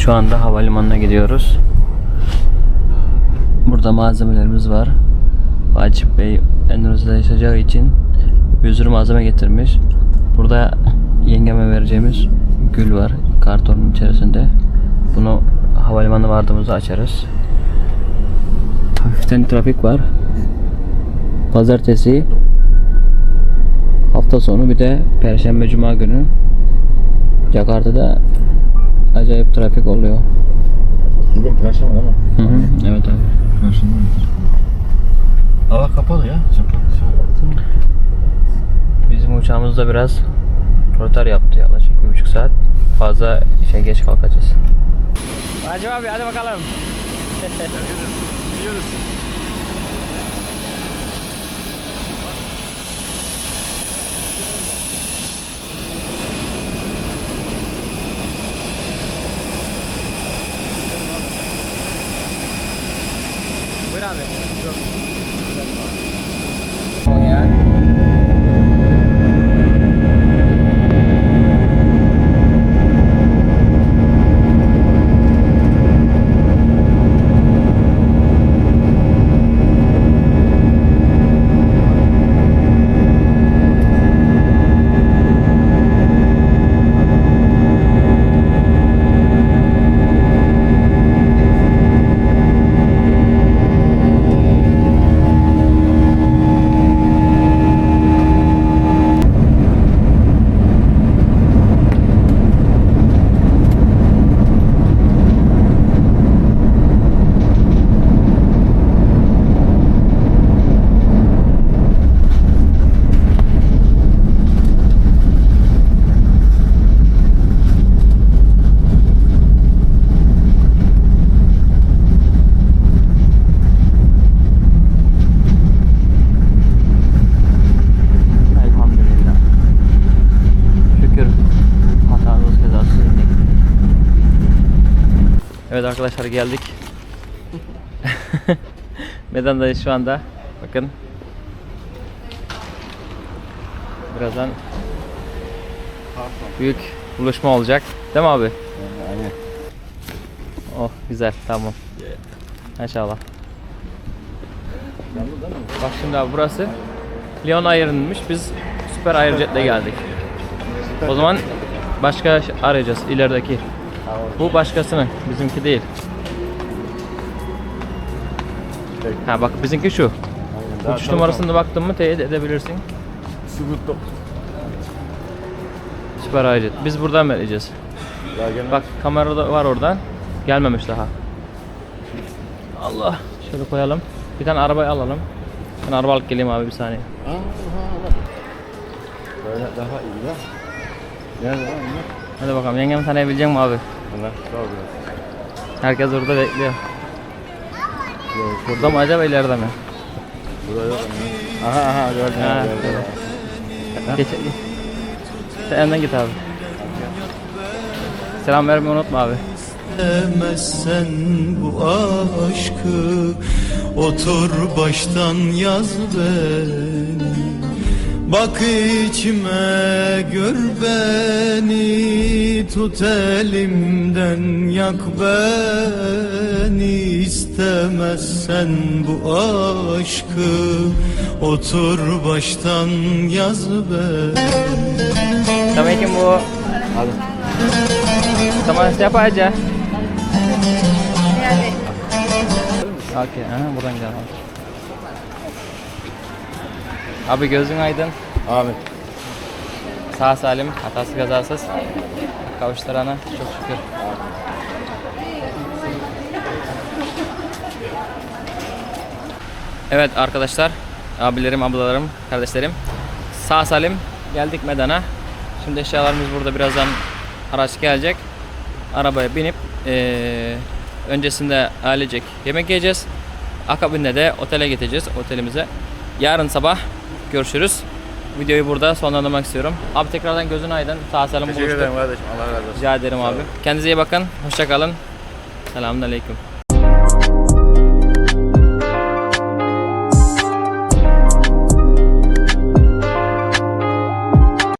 Şu anda havalimanına gidiyoruz. Burada malzemelerimiz var. Vacip Bey Endonezya'da yaşayacağı için bir sürü malzeme getirmiş. Burada yengeme vereceğimiz gül var kartonun içerisinde. Bunu havalimanına vardığımızda açarız. Hafiften trafik var. Pazartesi hafta sonu bir de Perşembe Cuma günü Jakarta'da acayip trafik oluyor. Bugün perşembe ama. Hı hı, evet abi. Perşembe? Hava kapalı ya. Kapalı. Bizim uçağımız da biraz rotar yaptı yaklaşık bir buçuk saat. Fazla şey geç kalkacağız. Hacı abi hadi bakalım. Buyur abi. Evet arkadaşlar geldik. Medan'dayız şu anda. Bakın. Birazdan büyük buluşma olacak. Değil mi abi? Aynen. Oh güzel tamam. İnşallah. Bak şimdi abi burası Lyon Air'ınmış. Biz Süper Airjet'le geldik. O zaman başka arayacağız ilerideki. Bu başkasının, bizimki değil. Ha bak bizimki şu. Uçuş numarasında baktın mı teyit edebilirsin. Subutlu. Süper Airjet. Biz buradan vereceğiz. Bak kamerada var oradan. Gelmemiş daha. Allah. Şöyle koyalım. Bir tane arabayı alalım. Ben araba alıp geleyim abi bir saniye. Aha. Böyle daha iyi ya. Bunlar? Hadi bakalım yengemi tanıyabilecek mi abi? Bunlar. Herkes orada bekliyor. Yok, Burada mı acaba ileride mi? burada yok. Aha aha gördüm. Ha, gördüm. Geç. Sen önden git abi. Selam vermeyi unutma abi. Demezsen bu aşkı Otur baştan yaz beni Bak içime gör beni Tut elimden yak beni İstemezsen bu aşkı Otur baştan yaz beni Assalamualaikum Bu. Sama siapa aja? Okey, buradan gidelim. Abi gözün aydın. Amin. Sağ salim, hatasız kazasız. Kavuşturana çok şükür. Evet arkadaşlar, abilerim, ablalarım, kardeşlerim. Sağ salim geldik Medan'a. Şimdi eşyalarımız burada birazdan araç gelecek. Arabaya binip eee, öncesinde ailecek yemek yiyeceğiz. Akabinde de otele gideceğiz otelimize. Yarın sabah görüşürüz. Videoyu burada sonlandırmak istiyorum. Abi tekrardan gözün aydın. Sağ salim Teşekkür buluştuk. ederim kardeşim. Allah razı olsun. Rica ederim abi. Kendinize iyi bakın. Hoşça kalın. Selamünaleyküm.